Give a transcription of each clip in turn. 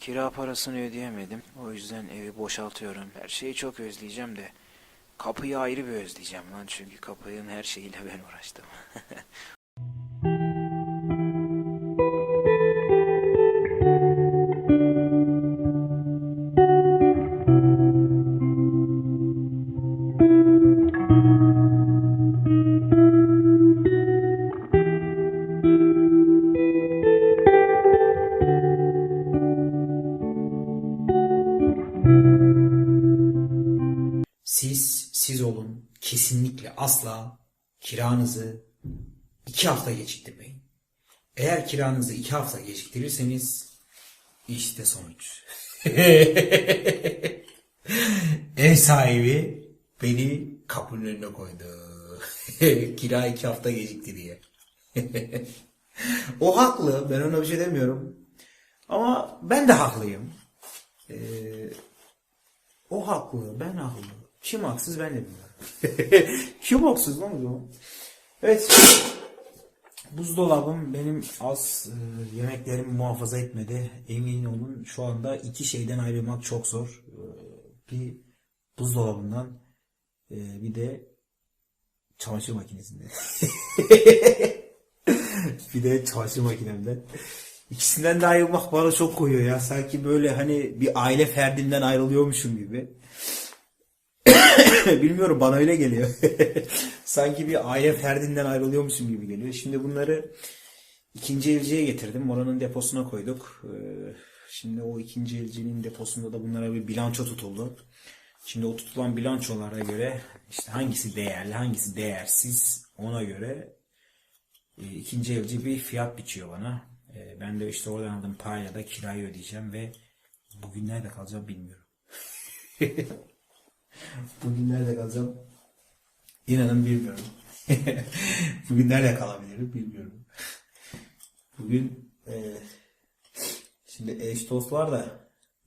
Kira parasını ödeyemedim. O yüzden evi boşaltıyorum. Her şeyi çok özleyeceğim de. Kapıyı ayrı bir özleyeceğim lan. Çünkü kapının her şeyiyle ben uğraştım. Siz, siz olun. Kesinlikle asla kiranızı iki hafta geciktirmeyin. Eğer kiranızı iki hafta geciktirirseniz işte sonuç. Ev sahibi beni kapının önüne koydu. Kira iki hafta gecikti diye. o haklı. Ben ona bir şey demiyorum. Ama ben de haklıyım. Ee, o haklı, ben haklı. Kim haksız ben de bilmiyorum. Kim haksız lan o zaman? Evet. Buzdolabım benim az e, yemeklerimi muhafaza etmedi. Emin olun şu anda iki şeyden ayrılmak çok zor. E, bir buzdolabından e, bir de çamaşır makinesinden. bir de çamaşır makinemden. İkisinden de ayrılmak bana çok koyuyor ya. Sanki böyle hani bir aile ferdinden ayrılıyormuşum gibi. Bilmiyorum bana öyle geliyor. Sanki bir aile ferdinden ayrılıyormuşum gibi geliyor. Şimdi bunları ikinci elciye getirdim. Oranın deposuna koyduk. Ee, Şimdi o ikinci elcinin deposunda da bunlara bir bilanço tutuldu. Şimdi o tutulan bilançolara göre işte hangisi değerli, hangisi değersiz ona göre e, ikinci elci bir fiyat biçiyor bana. E, Ben de işte oradan aldığım parayla da kirayı ödeyeceğim ve bugün nerede kalacağım bilmiyorum. Bugün nerede kalacağım? İnanın bilmiyorum. Bugün nerede kalabilirim bilmiyorum. Bugün e, şimdi eş dost var da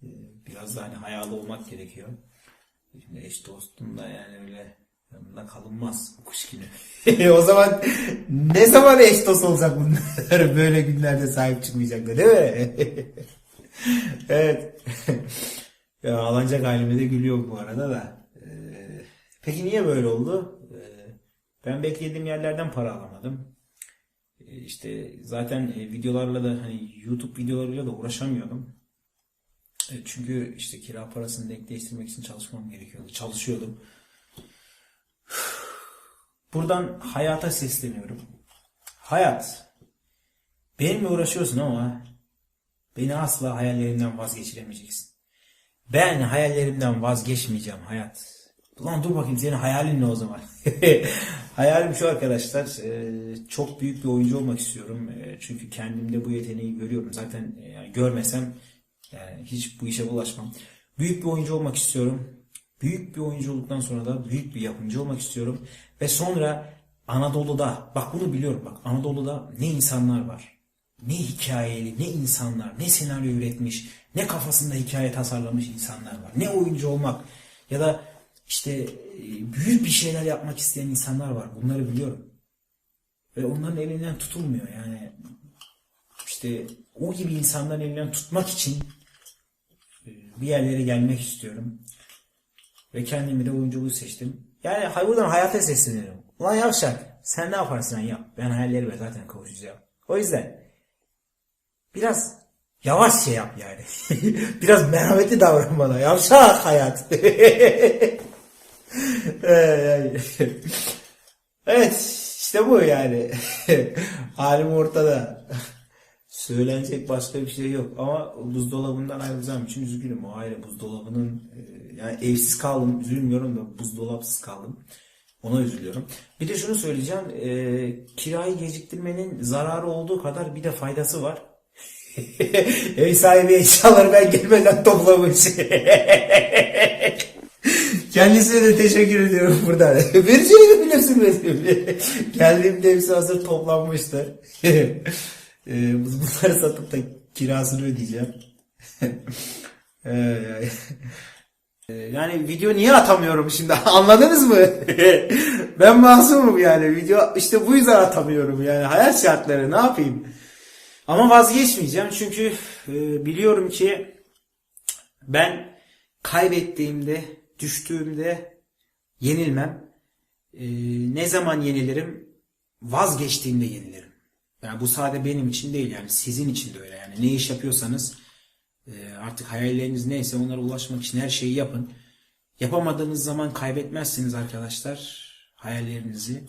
e, biraz da hani hayalı olmak gerekiyor. Şimdi eş dostum da yani öyle yanında kalınmaz kuş günü. o zaman ne zaman eş dost olacak bunlar? Böyle günlerde sahip çıkmayacaklar değil mi? evet. ya ağlanacak halime de gülüyor bu arada da. Ee, peki niye böyle oldu? Ee, ben beklediğim yerlerden para alamadım. Ee, işte zaten e, videolarla da hani YouTube videolarıyla da uğraşamıyordum. E, Çünkü işte kira parasını denkleştirmek için çalışmam gerekiyordu. Çalışıyordum. Buradan hayata sesleniyorum. Hayat, benimle uğraşıyorsun ama beni asla hayallerimden vazgeçiremeyeceksin. Ben hayallerimden vazgeçmeyeceğim hayat. Ulan dur bakayım senin hayalin ne o zaman? Hayalim şu arkadaşlar. e, Çok büyük bir oyuncu olmak istiyorum. E, Çünkü kendimde bu yeteneği görüyorum. Zaten e, görmesem yani hiç bu işe bulaşmam. Büyük bir oyuncu olmak istiyorum. Büyük bir oyuncu olduktan sonra da büyük bir yapımcı olmak istiyorum. Ve sonra Anadolu'da, bak bunu biliyorum bak Anadolu'da ne insanlar var. Ne hikayeli, ne insanlar, ne senaryo üretmiş, ne kafasında hikaye tasarlamış insanlar var. Ne oyuncu olmak ya da işte e, büyük bir şeyler yapmak isteyen insanlar var. Bunları biliyorum. Ve onların elinden tutulmuyor yani. İşte o gibi insanların elinden tutmak için e, bir yerlere gelmek istiyorum. Ve kendimi de oyunculuğu seçtim. Yani buradan hayata sesleniyorum. Ulan yavşak sen ne yaparsan yap. Ben hayallerime zaten kavuşacağım. O yüzden biraz yavaş şey yap yani. biraz merhametli davran bana. Yavşak hayat. Ay. evet işte bu yani. Halim ortada. Söylenecek başka bir şey yok ama buzdolabından ayrılacağım için üzgünüm. O ayrı buzdolabının e, yani evsiz kaldım üzülmüyorum da buzdolapsız kaldım. Ona üzülüyorum. Bir de şunu söyleyeceğim. e, kirayı geciktirmenin zararı olduğu kadar bir de faydası var. Ev sahibi eşyaları ben gelmeden toplamış. Kendisine de teşekkür ediyorum buradan. Şey bilirsin benim. Geldiğimde hepsi hazır toplanmıştı. Ee, Bunları satıp da kirasını ödeyeceğim. Yani- Ee, Yani video niye atamıyorum şimdi anladınız mı? ben masumum yani video işte bu yüzden atamıyorum yani hayat şartları ne yapayım? Ama vazgeçmeyeceğim çünkü e, biliyorum ki Ben kaybettiğimde, düştüğümde yenilmem. Ee, ne zaman yenilirim? Vazgeçtiğimde yenilirim. Yani bu sadece benim için değil yani sizin için de öyle yani. Ne iş yapıyorsanız e, artık hayalleriniz neyse onlara ulaşmak için her şeyi yapın. Yapamadığınız zaman kaybetmezsiniz arkadaşlar hayallerinizi.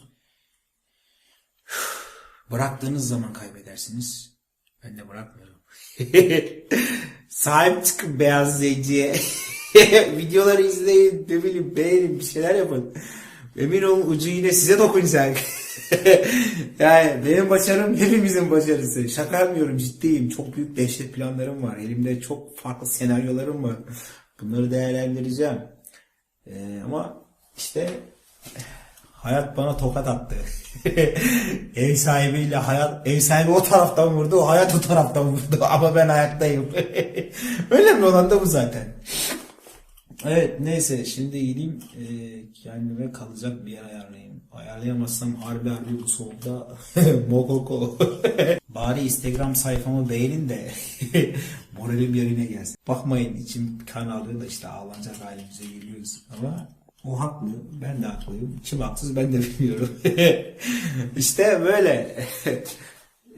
Bıraktığınız zaman kaybedersiniz. Ben de bırakmıyorum. Sahip çıkın beyaz zenciye. Videoları izleyin, ne bileyim beğenin, bir şeyler yapın. Emin olun ucu yine size dokunacak. yani benim başarım hepimizin başarısı. Şaka yapmıyorum ciddiyim. Çok büyük dehşet planlarım var. Elimde çok farklı senaryolarım var. Bunları değerlendireceğim. Ee, ama işte hayat bana tokat attı. ev sahibiyle hayat ev sahibi o taraftan vurdu, o hayat o taraftan vurdu ama ben hayattayım. Önemli olan da bu zaten. Evet neyse şimdi gideyim e, kendime kalacak bir yer ayarlayayım. Ayarlayamazsam harbi harbi bu soğukta mokoko. Bari Instagram sayfamı beğenin de moralim yerine gelsin. Bakmayın içim kan alıyor da işte ağlanacak halimize geliyoruz. Ama o haklı ben de haklıyım. Kim haksız ben de bilmiyorum. işte böyle.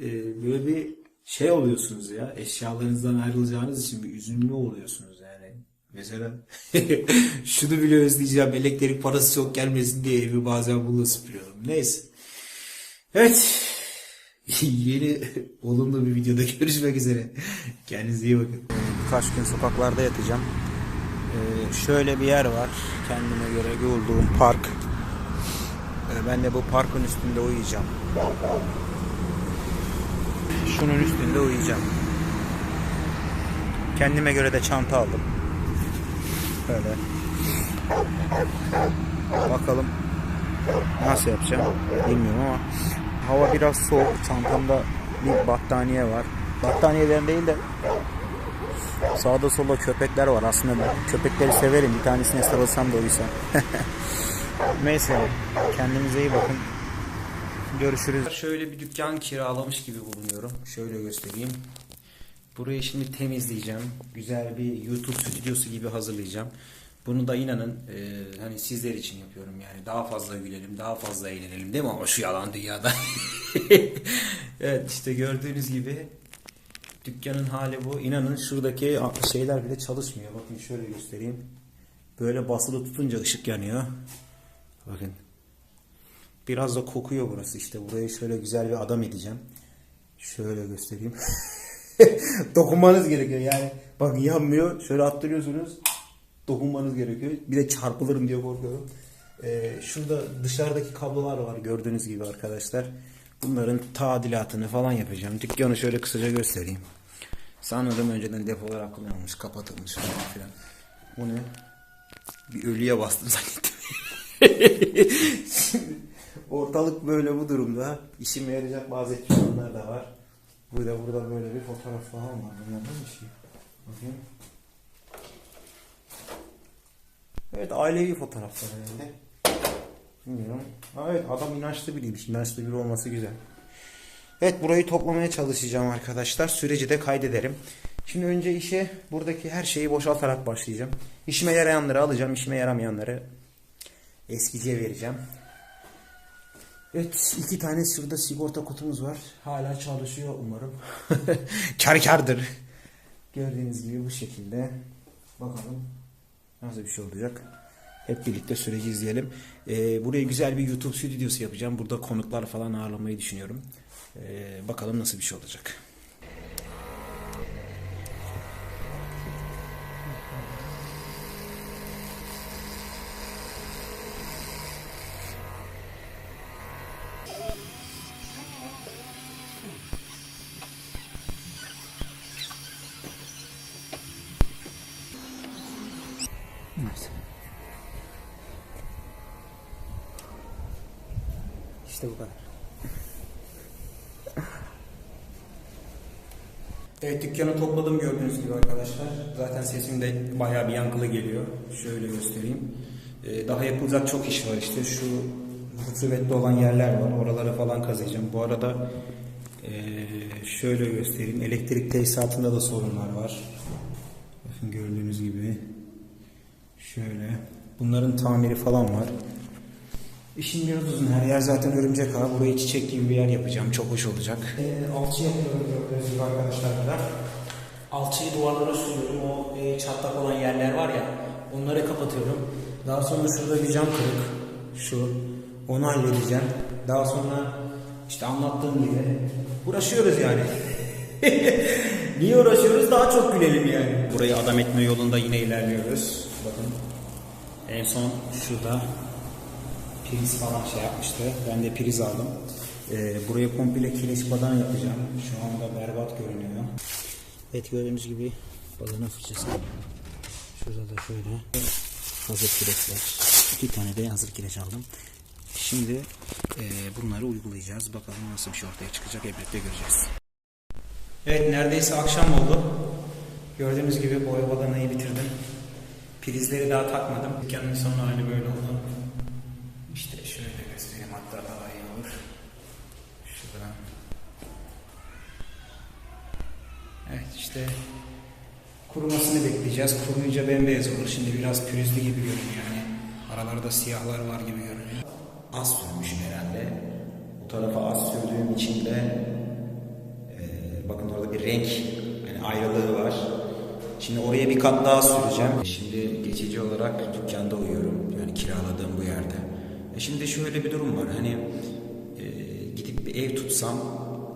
E, böyle bir şey oluyorsunuz ya. Eşyalarınızdan ayrılacağınız için bir üzünlü oluyorsunuz yani. Mesela şunu bile özleyeceğim. Elektrik parası çok gelmesin diye evi bazen bununla süpürüyorum. Neyse. Evet. Yeni olumlu bir videoda görüşmek üzere. Kendinize iyi bakın. Birkaç gün sokaklarda yatacağım. Ee, şöyle bir yer var. Kendime göre bulduğum park. Ee, ben de bu parkın üstünde uyuyacağım. Şunun üstünde uyuyacağım. Kendime göre de çanta aldım. Böyle. Bakalım nasıl yapacağım bilmiyorum ama hava biraz soğuk. Çantamda bir battaniye var. Battaniyeden değil de Sağda solda köpekler var. Aslında ben köpekleri severim. Bir tanesine sarılsam da uyusam. Neyse. Kendinize iyi bakın. Görüşürüz. Şöyle bir dükkan kiralamış gibi bulunuyorum. Şöyle göstereyim. Burayı şimdi temizleyeceğim. Güzel bir YouTube stüdyosu gibi hazırlayacağım. Bunu da inanın e, hani sizler için yapıyorum yani. Daha fazla gülelim, daha fazla eğlenelim değil mi ama şu yalan dünyada. evet işte gördüğünüz gibi Dükkanın hali bu. İnanın şuradaki şeyler bile çalışmıyor. Bakın şöyle göstereyim. Böyle basılı tutunca ışık yanıyor. Bakın. Biraz da kokuyor burası işte. Burayı şöyle güzel bir adam edeceğim. Şöyle göstereyim. Dokunmanız gerekiyor yani. Bak yanmıyor. Şöyle attırıyorsunuz. Dokunmanız gerekiyor. Bir de çarpılırım diye korkuyorum. Ee, şurada dışarıdaki kablolar var gördüğünüz gibi arkadaşlar. Bunların tadilatını falan yapacağım. Dükkanı şöyle kısaca göstereyim. Sanırım önceden depolar kullanılmış, kapatılmış falan filan. Bu ne? Bir ölüye bastım zannettim. Ortalık böyle bu durumda. İşime yarayacak bazı ekipmanlar da var. Burada burada böyle bir fotoğraf falan var. Bunlar ne bir şey? Bakayım. Evet ailevi fotoğraflar herhalde. Bilmiyorum. Evet adam inançlı biriymiş. İnançlı biri olması güzel. Evet burayı toplamaya çalışacağım arkadaşlar. Süreci de kaydederim. Şimdi önce işe buradaki her şeyi boşaltarak başlayacağım. İşime yarayanları alacağım. işime yaramayanları eskiciye vereceğim. Evet iki tane şurada sigorta kutumuz var. Hala çalışıyor umarım. kar kardır. Gördüğünüz gibi bu şekilde. Bakalım nasıl bir şey olacak. Hep birlikte süreci izleyelim. Ee, buraya güzel bir YouTube stüdyosu yapacağım. Burada konuklar falan ağırlamayı düşünüyorum. Ee, bakalım nasıl bir şey olacak. İşte bu kadar. Evet dükkanı topladım gördüğünüz gibi arkadaşlar. Zaten sesim de bayağı bir yankılı geliyor. Şöyle göstereyim. Ee, daha yapılacak çok iş var işte. Şu rutubetli olan yerler var. Oraları falan kazıyacağım. Bu arada ee, şöyle göstereyim. Elektrik tesisatında da sorunlar var. Bakın gördüğünüz gibi şöyle bunların tamiri falan var. İşim biraz uzun. Her yer zaten örümcek ağı. Burayı çiçek gibi bir yer yapacağım. Çok hoş olacak. E, alçı yapıyorum gördüğünüz gibi arkadaşlar burada. Alçıyı duvarlara sürüyorum. O e, çatlak olan yerler var ya onları kapatıyorum. Daha sonra şurada bir cam kırık. Şu. Onu halledeceğim. Daha sonra işte anlattığım gibi uğraşıyoruz yani. Niye uğraşıyoruz? Daha çok gülelim yani. Burayı adam etme yolunda yine ilerliyoruz. Bakın. En son şurada priz falan şey yapmıştı. Ben de priz aldım. Ee, buraya komple kireç badan yapacağım. Şu anda berbat görünüyor. Evet gördüğünüz gibi balığın fırçası. Şurada da şöyle hazır kireçler. İki tane de hazır kireç aldım. Şimdi e, bunları uygulayacağız. Bakalım nasıl bir şey ortaya çıkacak hep birlikte göreceğiz. Evet neredeyse akşam oldu. Gördüğünüz gibi boya badanayı bitirdim. Prizleri daha takmadım. Dükkanın son hali böyle oldu. İşte şöyle göstereyim hatta daha iyi olur. Şuradan. Evet işte kurumasını bekleyeceğiz. Kuruyunca bembeyaz olur. Şimdi biraz pürüzlü gibi görünüyor yani. Aralarda siyahlar var gibi görünüyor. Az sürmüşüm herhalde. Bu tarafa az sürdüğüm için de e, bakın orada bir renk yani ayrılığı var. Şimdi oraya bir kat daha süreceğim. Şimdi geçici olarak dükkanda uyuyorum. Yani kiraladığım bu yerde. E şimdi şöyle bir durum var. Hani e, ev tutsam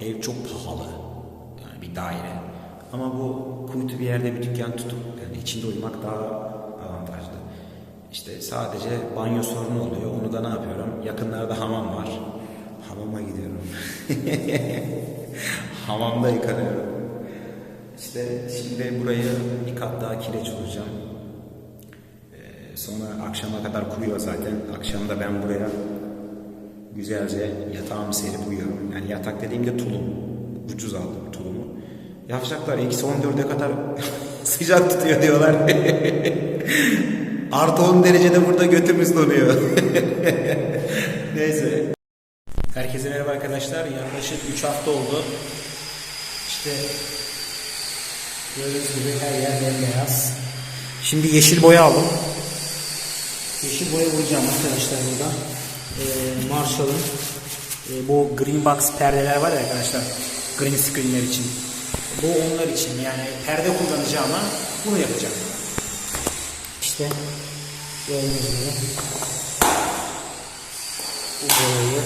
ev çok pahalı. Yani bir daire. Ama bu kuytu bir yerde bir dükkan tutup yani içinde uyumak daha avantajlı. İşte sadece banyo sorunu oluyor. Onu da ne yapıyorum? Yakınlarda hamam var. Hamama gidiyorum. Hamamda yıkanıyorum. İşte şimdi burayı bir kat daha kireç olacağım. Ee, sonra akşama kadar kuruyor zaten. Akşam da ben buraya güzelce yatağımı serip uyuyorum. Yani yatak dediğimde tulum. Ucuz aldım tulumu. Yapacaklar eksi 14'e kadar sıcak tutuyor diyorlar. Artı 10 derecede burada götümüz donuyor. Neyse. Herkese merhaba arkadaşlar. Yaklaşık 3 hafta oldu. İşte gördüğünüz gibi her yer bembeyaz. Şimdi yeşil boya aldım. Yeşil boya vuracağım arkadaşlar burada. Ee, Marshall'ın e, bu green box perdeler var ya arkadaşlar. Green screenler için. Bu onlar için yani perde kullanacağıma bunu yapacağım. İşte gördüğünüz gibi bu boyayı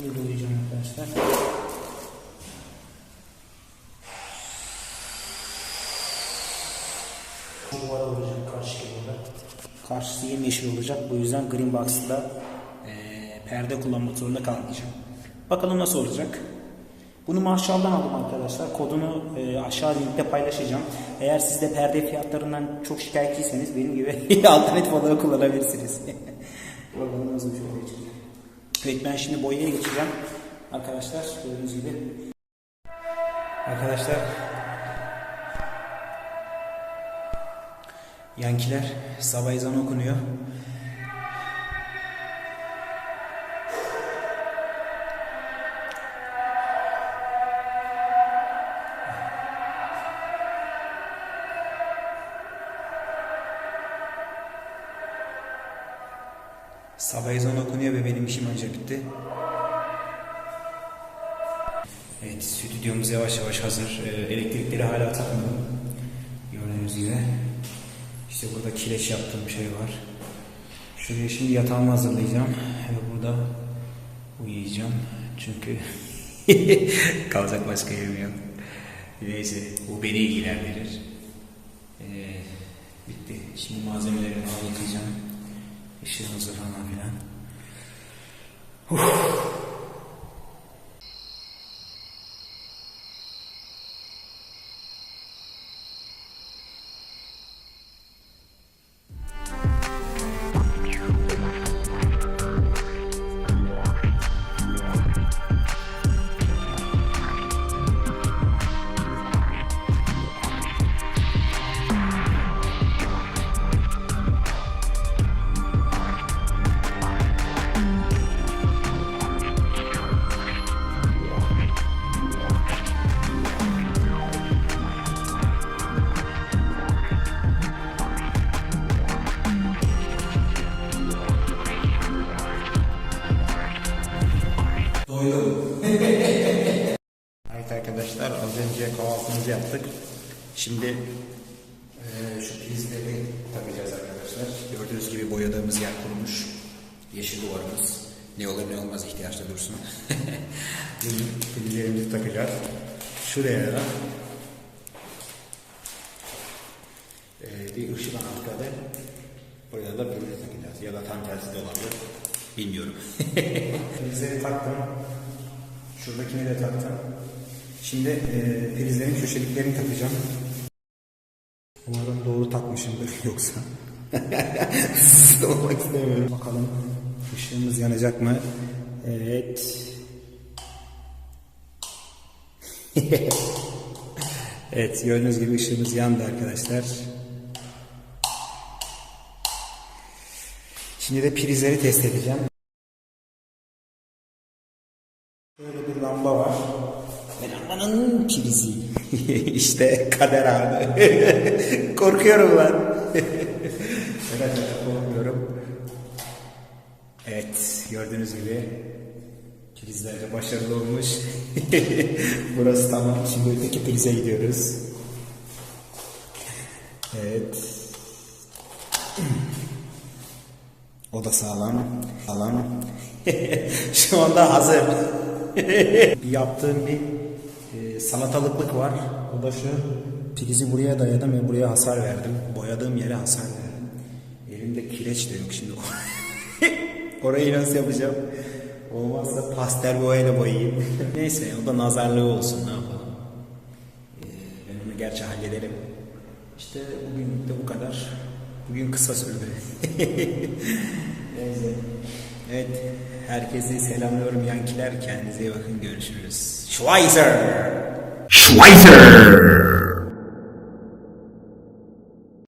uygulayacağım arkadaşlar. Bu duvara vuracağım karşı kenarda. Karşısı yemyeşil olacak. Bu yüzden green box'ta eee, perde kullanmak zorunda kalmayacağım. Bakalım nasıl olacak. Bunu Marshall'dan aldım arkadaşlar. Kodunu e, aşağı linkte paylaşacağım. Eğer siz de perde fiyatlarından çok şikayetçiyseniz benim gibi alternatif olarak kullanabilirsiniz. Bakalım nasıl bir şey çıkacak. Evet ben şimdi boyaya geçeceğim. Arkadaşlar gördüğünüz gibi. Arkadaşlar Yankiler sabah ezanı okunuyor. Sabah ezanı okunuyor ve benim işim anca bitti. Evet, stüdyomuz yavaş yavaş hazır. Ee, elektrikleri hala takmadım. Gördüğünüz gibi. İşte burada kireç yaptığım şey var. Şuraya şimdi yatağımı hazırlayacağım. Ve burada uyuyacağım. Çünkü kalacak başka yerim yok. Neyse, bu beni ilgilendirir. Ee, bitti. Şimdi malzemelerimi anlatacağım. İşi hazır falan filan. arkadaşlar. Önce kahvaltımızı yaptık. Şimdi eee, şu prizleri takacağız arkadaşlar. Gördüğünüz gibi boyadığımız yer kurumuş. Yeşil duvarımız. Ne olur ne olmaz ihtiyaçta dursun. Prizlerimizi takacağız. Şuraya da eee, bir ışık anahtarı. Buraya da priz takacağız. Ya da tam tersi de olabilir. Bilmiyorum. Prizleri taktım. Şuradakini de taktım. Şimdi e, prizlerin köşeliklerini takacağım. Umarım doğru takmışımdır yoksa. Olmak istemiyorum. Bakalım ışığımız yanacak mı? Evet. evet gördüğünüz gibi ışığımız yandı arkadaşlar. Şimdi de prizleri test edeceğim. Böyle bir lamba var. Ve lambanın prizi. işte kader abi. Korkuyorum ben. evet korkuyorum. Evet gördüğünüz gibi prizler de başarılı olmuş. Burası tamam. Şimdi öteki prize gidiyoruz. Evet. O da sağlam. Sağlam. Şu anda hazır. yaptığım bir salatalıklık var. O da şu. Prizi buraya dayadım ve buraya hasar verdim. Boyadığım yere hasar verdim. Elimde kireç de yok şimdi. Orayı nasıl yapacağım? Olmazsa pastel boyayla boyayayım. Neyse o da nazarlığı olsun ne yapalım. Ee, ben onu gerçi hallederim. İşte bugün de bu kadar. Bugün kısa sürdü. Neyse. Evet. Herkese selamlıyorum yankiler. Kendinize iyi bakın. Görüşürüz. Schweizer. Schweizer!